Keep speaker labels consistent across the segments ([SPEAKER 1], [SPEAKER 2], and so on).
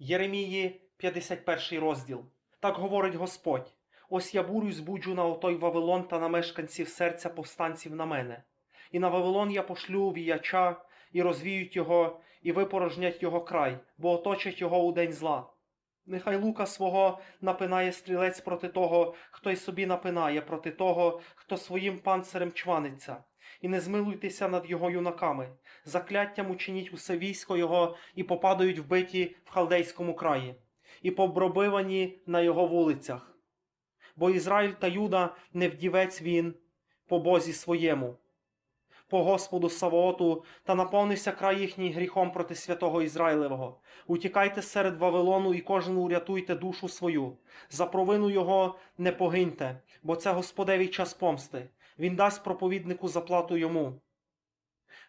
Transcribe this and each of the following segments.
[SPEAKER 1] Єремії, 51 розділ. Так говорить Господь: ось я бурю збуджу на отой Вавилон та на мешканців серця повстанців на мене. І на Вавилон я пошлю віяча, і розвіють його, і випорожнять його край, бо оточать його у день зла. Нехай лука свого напинає стрілець проти того, хто й собі напинає, проти того, хто своїм панцирем чваниться. І не змилуйтеся над його юнаками, закляттям учиніть усе військо його, і попадають вбиті в халдейському краї, і побробивані на його вулицях. Бо Ізраїль та Юда не вдівець він по Бозі своєму, по Господу Савооту, та наповнився край їхній гріхом проти святого Ізраїлевого. Утікайте серед Вавилону і кожен урятуйте душу свою. За провину його не погиньте, бо це Господевий час помсти. Він дасть проповіднику заплату йому.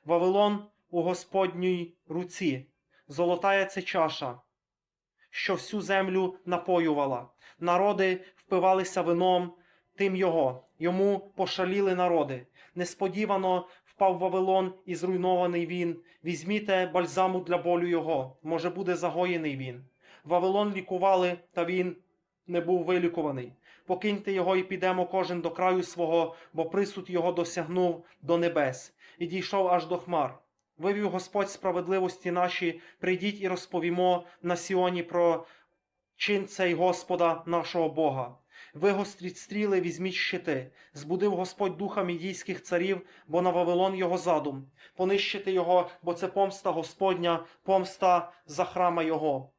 [SPEAKER 1] Вавилон у Господній руці, золотая це чаша, що всю землю напоювала. Народи впивалися вином, тим його, йому пошаліли народи. Несподівано впав Вавилон і зруйнований він. Візьміте бальзаму для болю його, може буде загоєний він. Вавилон лікували, та він не був вилікуваний. Покиньте його і підемо кожен до краю свого, бо присуд його досягнув до небес і дійшов аж до хмар. Вивів Господь справедливості наші, прийдіть і розповімо на Сіоні про чин цей Господа нашого Бога. Вигостріть стріли, візьміть щити. Збудив Господь духа мідійських царів, бо на Вавилон його задум. Понищити його, бо це помста Господня, помста за храма його.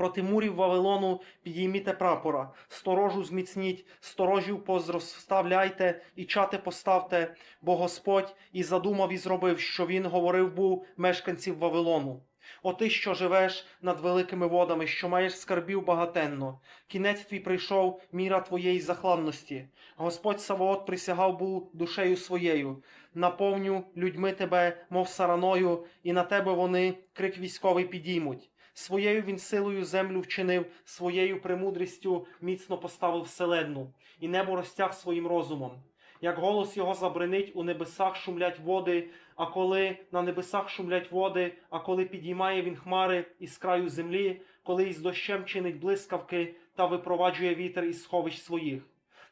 [SPEAKER 1] Проти мурів Вавилону підійміте прапора, сторожу зміцніть, сторожів позроставляйте і чати поставте, бо Господь і задумав і зробив, що він говорив був мешканців Вавилону. О ти, що живеш над великими водами, що маєш скарбів багатенно, кінець твій прийшов, міра твоєї захланності. Господь Савоот присягав був душею своєю, наповню людьми тебе, мов сараною, і на тебе вони крик військовий підіймуть. Своєю він силою землю вчинив, своєю премудрістю міцно поставив вселенну, і небо розтяг своїм розумом. Як голос його забринить, у небесах шумлять води, а коли на небесах шумлять води, а коли підіймає він хмари із краю землі, коли із дощем чинить блискавки та випроваджує вітер із сховищ своїх.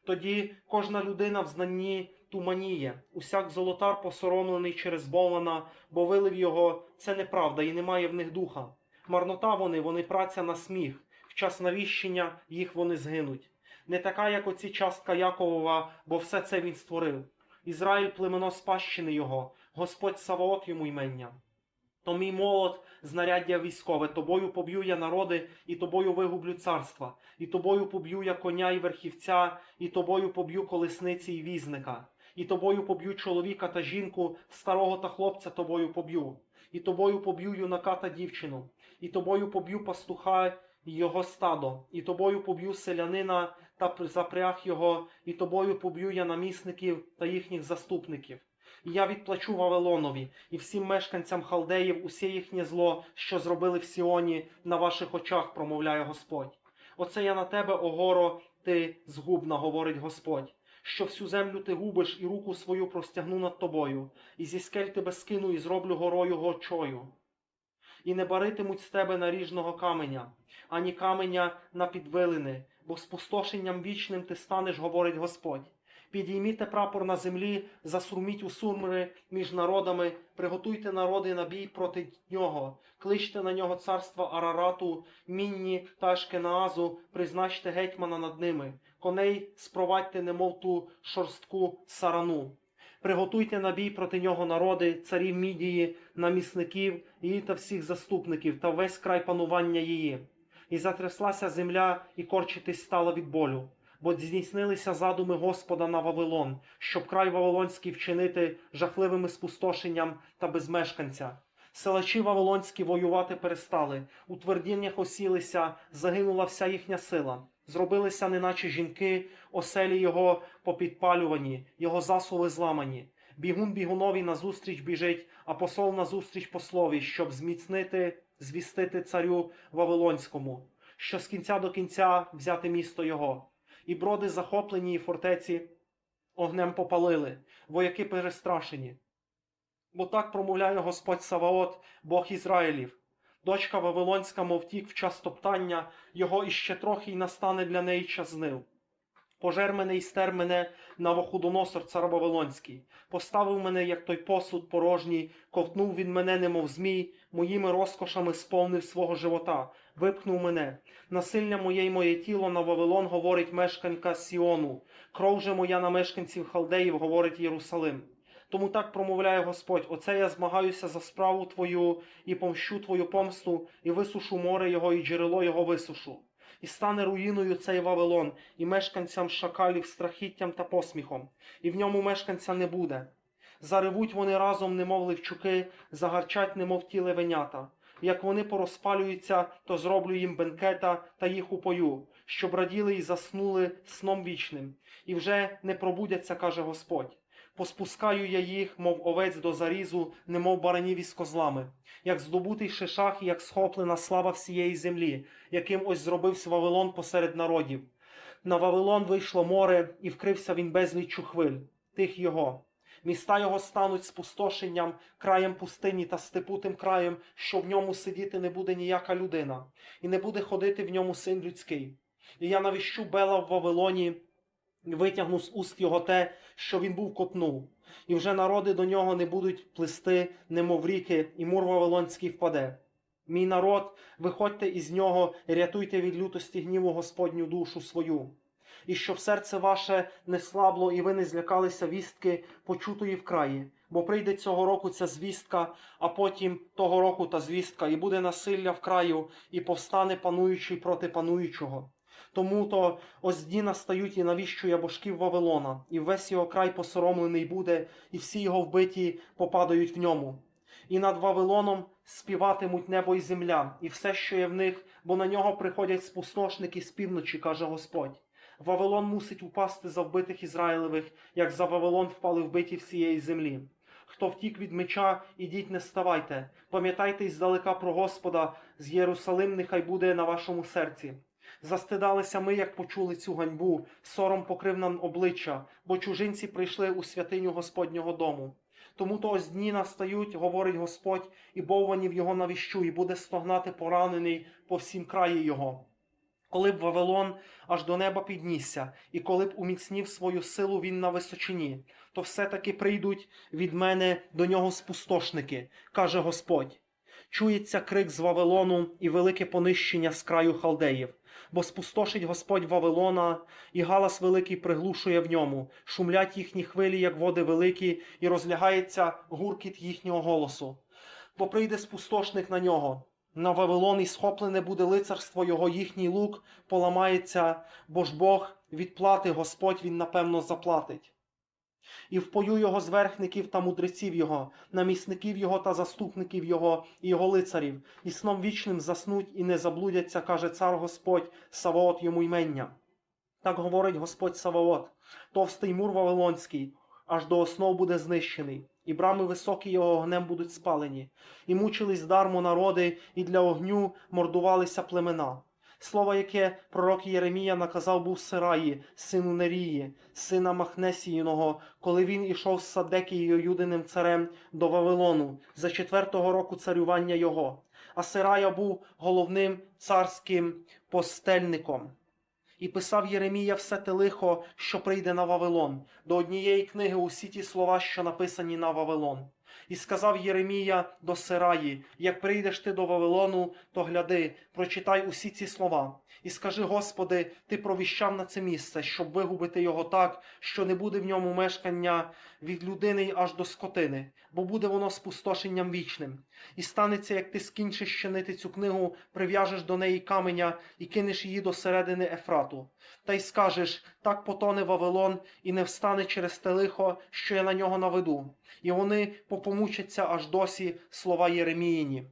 [SPEAKER 1] Тоді кожна людина в знанні туманіє, усяк золотар посоромлений через Бована, бо вилив його, це неправда, і немає в них духа. Марнота вони, вони праця на сміх, в час навіщення їх вони згинуть. Не така, як оці частка Яковова, бо все це він створив. Ізраїль племено спадщини його, Господь Саваот йому ймення. То мій молот, знаряддя військове, тобою поб'ю я народи, і тобою вигублю царства, і тобою поб'ю я коня і верхівця, і тобою поб'ю колесниці і візника, і тобою поб'ю чоловіка та жінку, старого та хлопця тобою поб'ю, і тобою поб'ю юнака та дівчину, і тобою поб'ю пастуха його стадо, і тобою поб'ю селянина та запряг його, і тобою поб'ю я намісників та їхніх заступників. І я відплачу Вавилонові і всім мешканцям халдеїв усе їхнє зло, що зробили в Сіоні на ваших очах, промовляє Господь. Оце я на тебе, огоро, ти згубна, говорить Господь, що всю землю ти губиш і руку свою простягну над тобою, і зі скель тебе скину і зроблю горою гочою. І не баритимуть з тебе наріжного каменя, ані каменя на підвилини, бо спустошенням вічним ти станеш, говорить Господь. Підійміте прапор на землі, засурміть у сурмри між народами, приготуйте народи на бій проти нього, кличте на нього царства Арарату, Мінні та Ашкенаазу, призначте гетьмана над ними, коней спровадьте, немов ту шорстку сарану. Приготуйте на бій проти нього народи, царів Мідії, намісників, її та всіх заступників, та весь край панування її. І затряслася земля, і корчитись стала від болю. Бо здійснилися задуми Господа на Вавилон, щоб край Вавилонський вчинити жахливими спустошенням та без мешканця. Селачі Вавилонські воювати перестали, у твердіннях осілися, загинула вся їхня сила. Зробилися, неначе жінки, оселі його попідпалювані, його засуви зламані. Бігун бігунові назустріч біжить, а посол назустріч послові, щоб зміцнити, звістити царю Вавилонському, що з кінця до кінця взяти місто його. І броди захоплені, і фортеці огнем попалили, вояки перестрашені. Бо так промовляє Господь Саваот, Бог Ізраїлів. Дочка Вавилонська, мов тік в час топтання, його іще трохи й настане для неї час знив. Пожер мене і стер мене Навуходоносор, цар Вавилонський, поставив мене, як той посуд порожній, ковтнув він мене, немов змій, моїми розкошами сповнив свого живота, випхнув мене. Насилля моє й моє тіло на Вавилон, говорить мешканка Сіону, кров же моя на мешканців Халдеїв, говорить Єрусалим. Тому так промовляє Господь: Оце я змагаюся за справу твою і помщу твою помсту, і висушу море його, і джерело його висушу. І стане руїною цей Вавилон, і мешканцям шакалів страхіттям та посміхом, і в ньому мешканця не буде. Заревуть вони разом, немов ливчуки, загарчать, немов ті левенята. Як вони порозпалюються, то зроблю їм бенкета та їх упою, щоб раділи і заснули сном вічним, і вже не пробудяться, каже Господь. Поспускаю я їх, мов овець до зарізу, немов баранів із козлами, як здобутий шишах, як схоплена слава всієї землі, яким ось зробився Вавилон посеред народів. На Вавилон вийшло море, і вкрився він безліччю хвиль, тих його. Міста його стануть спустошенням, краєм пустині та степутим краєм, що в ньому сидіти не буде ніяка людина, і не буде ходити в ньому син людський. І я навіщу Бела в Вавилоні, витягну з уст його те, що він був котнув, і вже народи до нього не будуть плисти, немов ріки, і мур Вавилонський впаде. Мій народ, виходьте із нього, рятуйте від лютості гніву Господню душу свою. І щоб серце ваше не слабло, і ви не злякалися вістки, почутої в краї, бо прийде цього року ця звістка, а потім того року та звістка, і буде насилля в краю, і повстане пануючий проти пануючого. Тому то ось дні настають і навіщує божків Вавилона, і весь його край посоромлений буде, і всі його вбиті попадають в ньому. І над Вавилоном співатимуть небо і земля, і все, що є в них, бо на нього приходять спустошники з півночі, каже Господь. Вавилон мусить упасти за вбитих Ізраїлевих, як за Вавилон впали вбиті всієї землі. Хто втік від меча, ідіть не ставайте. Пам'ятайте здалека про Господа, з Єрусалим нехай буде на вашому серці. Застидалися ми, як почули цю ганьбу, сором покрив нам обличчя, бо чужинці прийшли у святиню Господнього дому. Тому то ось дні настають, говорить Господь, і бовванів його навіщу, і буде стогнати поранений по всім краї його. Коли б Вавилон аж до неба піднісся, і коли б уміцнів свою силу він на височині, то все-таки прийдуть від мене до нього спустошники, каже Господь. Чується крик з Вавилону і велике понищення з краю халдеїв, бо спустошить Господь Вавилона, і галас великий приглушує в ньому, шумлять їхні хвилі, як води великі, і розлягається гуркіт їхнього голосу. Бо прийде спустошник на нього. На Вавилон і схоплене буде лицарство його, їхній лук поламається, бо ж Бог відплати Господь він напевно заплатить. І впою його зверхників та мудреців його, намісників його та заступників його і його лицарів, і сном вічним заснуть і не заблудяться, каже цар Господь, Саваот йому ймення. Так говорить Господь Саваот, товстий мур Вавилонський, аж до основ буде знищений, і брами високі його огнем будуть спалені, і мучились дармо народи, і для огню мордувалися племена. Слово, яке пророк Єремія наказав був Сираї, сину Нерії, сина Махнесіїного, коли він ішов з Садекією юдиним царем до Вавилону за четвертого року царювання його. А Сирая був головним царським постельником. І писав Єремія все те лихо, що прийде на Вавилон, до однієї книги усі ті слова, що написані на Вавилон. І сказав Єремія до Сираї: Як прийдеш ти до Вавилону, то гляди, прочитай усі ці слова. І скажи, Господи, ти провіщав на це місце, щоб вигубити його так, що не буде в ньому мешкання від людини аж до скотини, бо буде воно спустошенням вічним. І станеться, як ти скінчиш чинити цю книгу, прив'яжеш до неї каменя і кинеш її до середини Ефрату. Та й скажеш: так потоне Вавилон і не встане через те лихо, що я на нього наведу. І вони попомучаться аж досі слова Єреміїні.